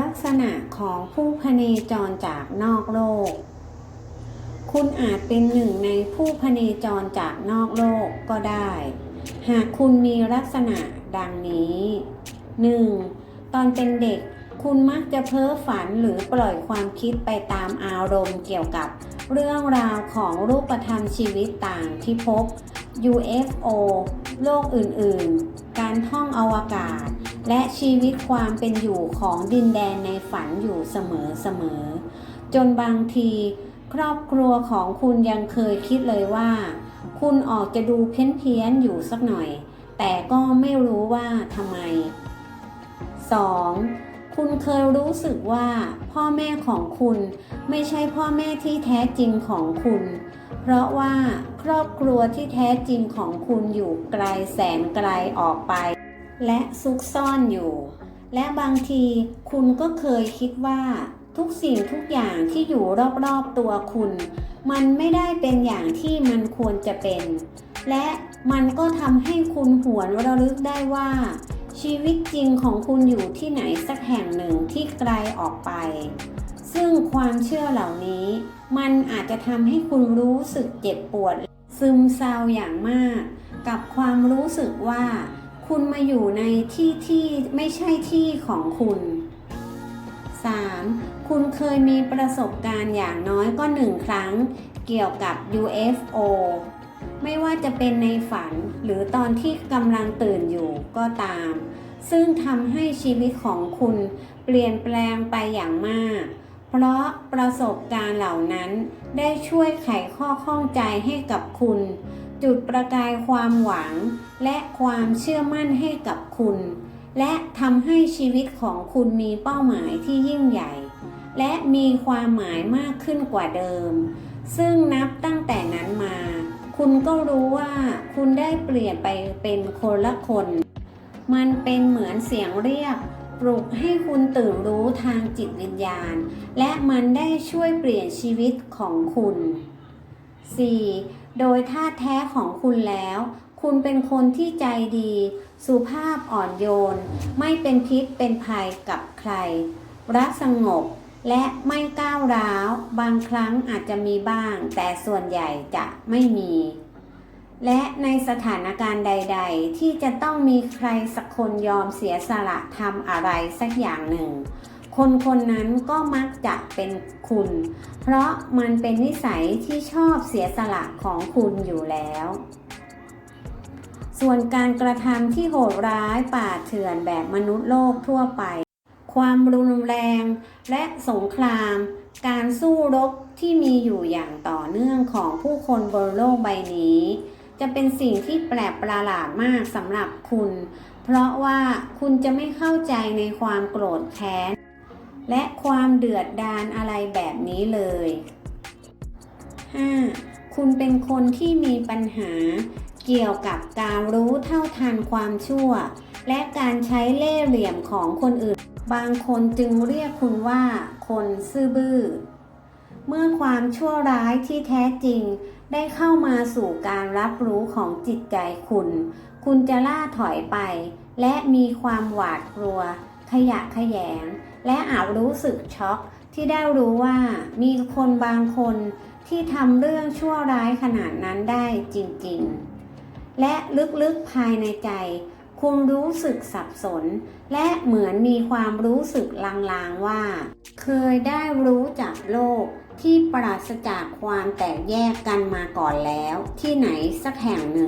ลักษณะของผู้พเนจรจากนอกโลก คุณอาจเป็นหนึ่งในผู้พเนจรจากนอกโลกก็ได้ หากคุณมีลักษณะดังนี้ 1. ตอนเป็นเด็กคุณมักจะเพ้อฝันหรือปล่อยความคิดไปตามอารมณ์เกี่ยวกับเรื่องราวของรูปธรรมชีวิตต่างที่พบ UFO โลกอื่นๆ การท่องอวกาศ และชีวิตความเป็นอยู่ของดินแดนในฝันอยู่เสมอๆจนบางที ครอบครัวของคุณยังเคยคิดเลยว่า คุณออกจะดูเพี้ยนเพียนๆอยู่สักหน่อย แต่ก็ไม่รู้ว่าทำไม 2. คุณเคยรู้สึกว่า พ่อแม่ของคุณไม่ใช่พ่อแม่ที่แท้จริงของคุณ เพราะว่าครอบครัวที่แท้จริงของคุณอยู่ไกลแสนไกลออกไป และซุกซ่อนอยู่ และบางทีคุณก็เคยคิดว่าทุกสิ่งทุกอย่างที่อยู่รอบๆตัวคุณ มันไม่ได้เป็นอย่างที่มันควรจะเป็น และมันก็ทำให้คุณหวนระลึกได้ว่า ชีวิตจริงของคุณอยู่ที่ไหนสักแห่งหนึ่งที่ไกลออกไป ซึ่งความเชื่อเหล่านี้ มันอาจจะทำให้คุณรู้สึกเจ็บปวด ซึมเศร้าอย่างมาก กับความรู้สึกว่า คุณมาอยู่ในที่ที่ไม่ใช่ที่ของคุณ 3. คุณเคยมีประสบการณ์อย่างน้อยก็หนึ่งครั้งเกี่ยวกับ UFO ไม่ว่าจะเป็นในฝันหรือตอนที่กำลังตื่นอยู่ก็ตาม ซึ่งทำให้ชีวิตของคุณเปลี่ยนแปลงไปอย่างมาก เพราะประสบการณ์เหล่านั้นได้ช่วยไขข้อข้องใจให้กับคุณ จุดประกายความหวัง และความเชื่อมั่นให้กับคุณ และทำให้ชีวิตของคุณมีเป้าหมายที่ยิ่งใหญ่ และมีความหมายมากขึ้นกว่าเดิม ซึ่งนับตั้งแต่นั้นมา คุณก็รู้ว่าคุณได้เปลี่ยนไปเป็นคนละคน มันเป็นเหมือนเสียงเรียกปลุกให้คุณตื่นรู้ทางจิตวิญญาณ และมันได้ช่วยเปลี่ยนชีวิตของคุณ 4. โดยท่าแท้ของคุณแล้ว คุณเป็นคนที่ใจดี สุภาพอ่อนโยน ไม่เป็นพิษเป็นภัยกับใคร รักสงบและไม่ก้าวร้าว บางครั้งอาจจะมีบ้าง แต่ส่วนใหญ่จะไม่มี และในสถานการณ์ใด ๆ ที่จะต้องมีใครสักคนยอมเสียสละทำอะไรสักอย่างหนึ่ง คนคนนั้นก็มักจะเป็นคุณ เพราะมันเป็นนิสัยที่ชอบเสียสละของคุณอยู่แล้ว ส่วนการกระทำที่โหดร้ายป่าเถื่อนแบบมนุษย์โลกทั่วไป ความรุนแรงและสงคราม การสู้รบที่มีอยู่อย่างต่อเนื่องของผู้คนบนโลกใบนี้ จะเป็นสิ่งที่แปลกประหลาดมากสำหรับคุณ เพราะว่าคุณจะไม่เข้าใจในความโกรธแค้น และความเดือดดาลอะไรแบบนี้เลย 5. คุณเป็นคนที่มีปัญหา เกี่ยวกับการรู้เท่าทันความชั่ว และการใช้เล่ห์เหลี่ยมของคนอื่น บางคนจึงเรียกคุณว่า คนซื่อบื้อ เมื่อความชั่วร้ายที่แท้จริง ได้เข้ามาสู่การรับรู้ของจิตใจคุณ คุณจะล่าถอยไป และมีความหวาดกลัว ขยะแขยง และอาจรู้สึกช็อกที่ได้รู้ว่ามีคนบางคนที่ทำเรื่องชั่วร้ายขนาดนั้นได้จริงๆ และลึกๆภายในใจ คุณรู้สึกสับสน และเหมือนมีความรู้สึกลางๆว่า เคยได้รู้จักโลกที่ปราศจากความแตกแยกกันมาก่อนแล้ว ที่ไหนสักแห่งหนึ่ง